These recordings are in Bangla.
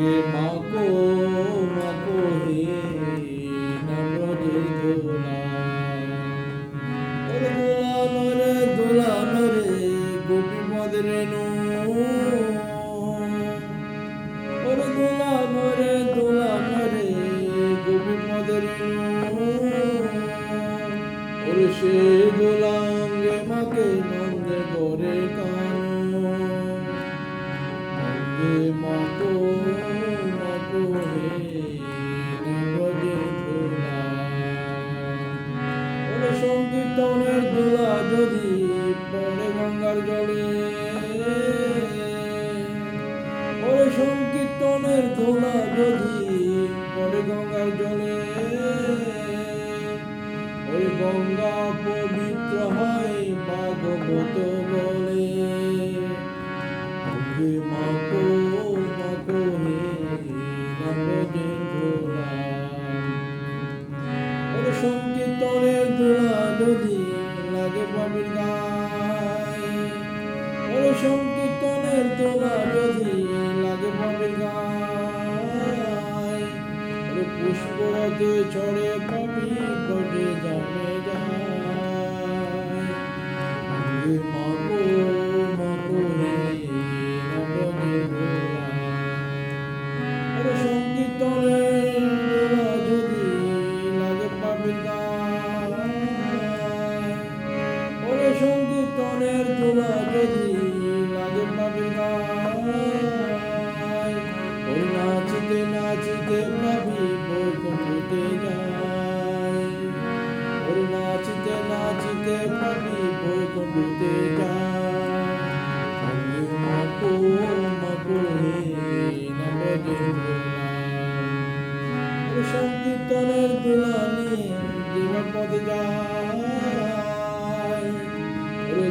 হে মাকো মাকো হে নম্রদের দোলান রে দোলান রে গোপী মদ রে নো দোলান রে দোলান রে গোপী মদ রে নো সে দোলাঙ্গে মাকে না সংকীর্তনের দোলা যদি পড়ে গঙ্গার জলে। ওই গঙ্গা পবিত্র হয় ভাগবত বলে। মাকো মাকো ধুলা সংকীর্তনের দোলা যদি লাগে পাবির গায়, ওরে সংকীর্তনের লাগে গায় পুষ্পরতে চড়ে পাবি ওরে সংকীর্তনের দোলা যদি লাগে পাবে। ওরে সংকীর্তনের দোলা যদি লাগে পাবে গায়। নাচিতে নাচিতে পাবি বৈকুণ্ঠতে যায় ওরে নাচিতে নাচিতে পাবি বৈকুণ্ঠতে যায় আমি মাকো মাকো হে নবজে সংকীর্তনের জীবন পথে যায় ওরে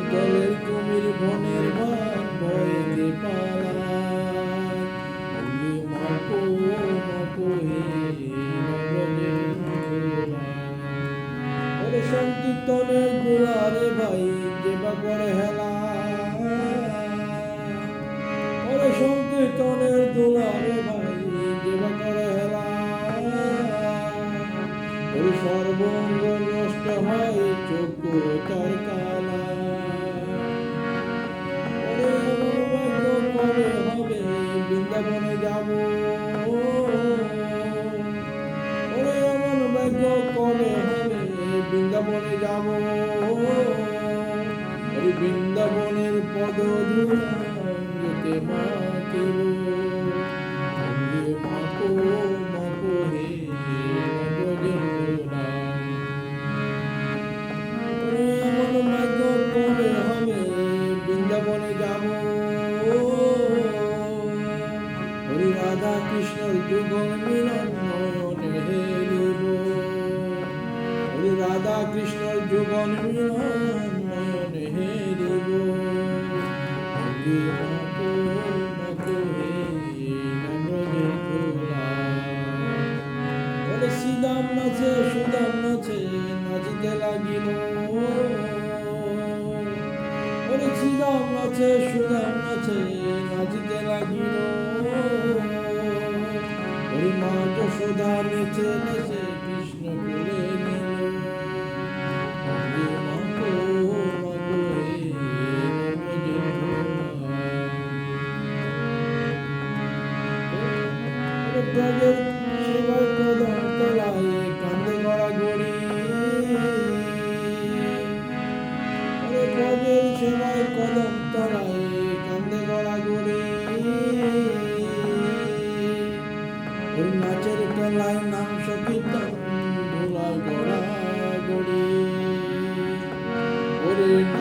কুমির বনের ভাগ ভয়েতে পালায় দোলা রে ভাই যেবা করে হেলা। ওরে সংকীর্তনের দোলা রে ভাই যেবা করে হেলা। ওরে সর্বঙ্গ নষ্ট হয় চক্ষু তার ওরে বৃন্দাবনে যাব? ওরে এমন ভাগ্য কবে হবে বৃন্দাবনে যাব? ওরে বৃন্দাবনের পদ যেতে মাতিব বৃন্দাবনে যাব রাধা কৃষ্ণর যুগল মিলন রাধা কৃষ্ণর যুগল মিলন নাচে সুদাম নাচে নাচিতে লাগিল ওরে শ্রীদাম নাচে সুদাম নাচে নাচিতে লাগিল ওরে মা যশোদা নেচে নেচে কৃষ্ণ কোলে নাচের তলায় নাম সকীর্তন ধুলায় গড়া গড়ি। ওরে